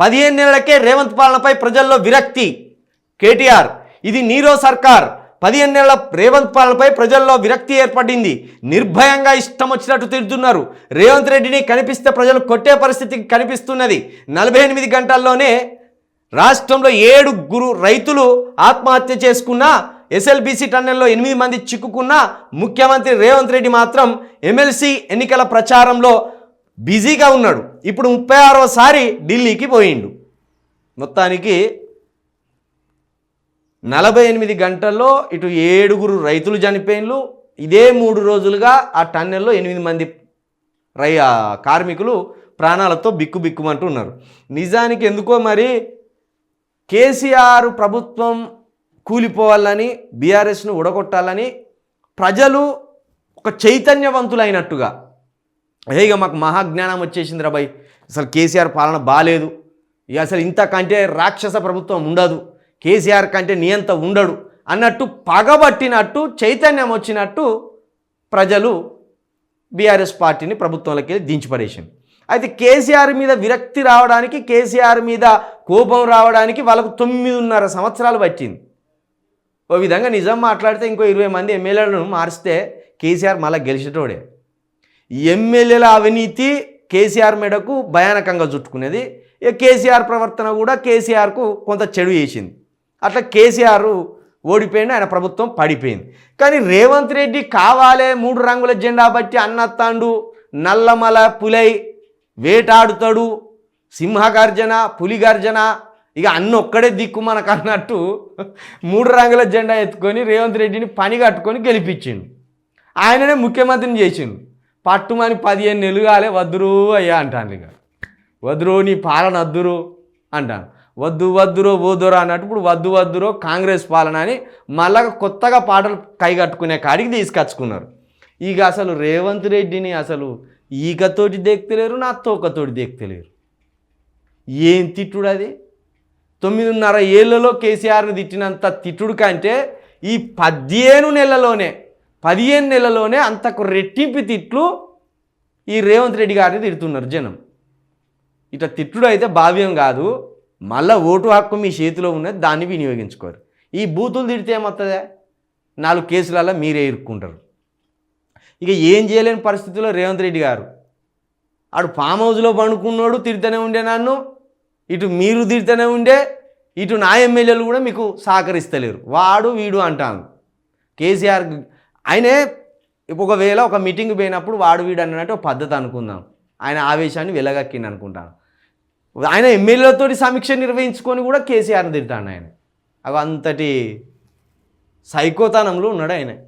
పదిహేను నెలలకే రేవంత్ పాలనపై ప్రజల్లో విరక్తి. కేటీఆర్ ఇది నీరో సర్కార్. పదిహేను నెలల రేవంత్ పాలనపై ప్రజల్లో విరక్తి ఏర్పడింది. నిర్భయంగా ఇష్టం వచ్చినట్టు తిడుతున్నారు. రేవంత్ రెడ్డిని కనిపిస్తే ప్రజలు కొట్టే పరిస్థితి కనిపిస్తున్నది. నలభై ఎనిమిది గంటల్లోనే రాష్ట్రంలో ఏడుగురు రైతులు ఆత్మహత్య చేసుకున్న ఎస్ఎల్బీసీ టన్నెల్లో ఎనిమిది మంది చిక్కుకున్న ముఖ్యమంత్రి రేవంత్ రెడ్డి మాత్రం ఎమ్మెల్సీ ఎన్నికల ప్రచారంలో బిజీగా ఉన్నాడు. ఇప్పుడు ముప్పై ఆరోసారి ఢిల్లీకి పోయిండు. మొత్తానికి నలభై ఎనిమిది గంటల్లో ఇటు ఏడుగురు రైతులు చనిపోయిన్లు ఇదే మూడు రోజులుగా ఆ టన్నెల్లో ఎనిమిది మంది రై కార్మికులు ప్రాణాలతో బిక్కు బిక్కుమంటూ ఉన్నారు. నిజానికి ఎందుకో మరి కేసీఆర్ ప్రభుత్వం కూలిపోవాలని బీఆర్ఎస్ను ఉడగొట్టాలని ప్రజలు ఒక చైతన్యవంతులైనట్టుగా "ఏ, ఇక మాకు మహాజ్ఞానం వచ్చేసింది రాబాయ్ అసలు కేసీఆర్ పాలన బాలేదు. ఇక అసలు ఇంతకంటే రాక్షస ప్రభుత్వం ఉండదు. కేసీఆర్ కంటే నియంత ఉండడు అన్నట్టు పగబట్టినట్టు చైతన్యం వచ్చినట్టు ప్రజలు బీఆర్ఎస్ పార్టీని ప్రభుత్వంలోకి వెళ్ళి దించిపడేసింది అయితే కేసీఆర్ మీద విరక్తి రావడానికి కేసీఆర్ మీద కోపం రావడానికి వాళ్ళకు తొమ్మిదిన్నర సంవత్సరాలు పట్టింది. ఓ విధంగా నిజం మాట్లాడితే ఇంకో ఇరవై మంది ఎమ్మెల్యేలను మారిస్తే కేసీఆర్ మళ్ళీ గెలిచేటోడే. ఎమ్మెల్యేల అవినీతి కేసీఆర్ మెడకు భయానకంగా చుట్టుకునేది. ఇక కేసీఆర్ ప్రవర్తన కూడా కేసీఆర్కు కొంత చెడు చేసింది. అట్లా కేసీఆర్ ఓడిపోయింది ఆయన ప్రభుత్వం పడిపోయింది. కానీ రేవంత్ రెడ్డి కావాలే మూడు రంగుల జెండా బట్టి అన్నత్తాండు నల్లమల పులై వేటాడుతాడు సింహగర్జన పులిగర్జన ఇక అన్న ఒక్కడే దిక్కు మనకు అన్నట్టు మూడు రంగుల జెండా ఎత్తుకొని రేవంత్ రెడ్డిని పని కట్టుకొని గెలిపించిండు. ఆయననే ముఖ్యమంత్రిని చేసిండు. పట్టుమని పదిహేను నెలలు కాలే వద్దురు అయ్యా అంటాను ఇక. వద్దురు నీ పాలన వద్దురు అంటాను వద్దు వద్దురో ఓదురో అన్నట్టు ఇప్పుడు వద్దు వద్దురో కాంగ్రెస్ పాలన అని మళ్ళా కొత్తగా పాటలు కైగట్టుకునే కాడికి తీసుకొచ్చుకున్నారు. ఇక అసలు రేవంత్ రెడ్డిని అసలు ఈకతోటి దేక్తలేరు నా తోకతోటి దేక్తలేరు. ఏం తిట్టుడు అది? తొమ్మిదిన్నర ఏళ్ళలో కేసీఆర్ని తిట్టినంత తిట్టుడు కంటే ఈ పదిహేను నెలలోనే పదిహేను నెలలోనే అంతకు రెట్టింపు తిట్లు ఈ రేవంత్ రెడ్డి గారిని తిడుతున్నారు జనం. ఇట్లా తిట్టుడు అయితే భావ్యం కాదు. మళ్ళా ఓటు హక్కు మీ చేతిలో ఉన్నది దాన్ని వినియోగించుకోరు. ఈ బూతులు తిడితే ఏమవుతుందా? నాలుగు కేసులలో మీరే ఇరుక్కుంటారు. ఇక ఏం చేయలేని పరిస్థితుల్లో రేవంత్ రెడ్డి గారు. ఆడు ఫామ్ హౌస్లో పండుకున్నాడు తిడుతూనే ఉండే నన్ను ఇటు మీరు తిడుతూనే ఉండే ఇటు నా ఎమ్మెల్యేలు కూడా మీకు సహకరిస్తలేరు. వాడు వీడు అంటాను. కేసీఆర్ ఆయనే ఒకవేళ ఒక మీటింగ్ పోయినప్పుడు వాడు వీడు అన్నట్టు ఒక పద్ధతి అనుకుందాం. ఆయన ఆవేశాన్ని వెలగక్కింది అనుకుంటాను. ఆయన ఎమ్మెల్యేలతో సమీక్ష నిర్వహించుకొని కూడా కేసీఆర్ని తిడతాడు ఆయన. అవి అంతటి సైకోతనంలో ఉన్నాడు ఆయన.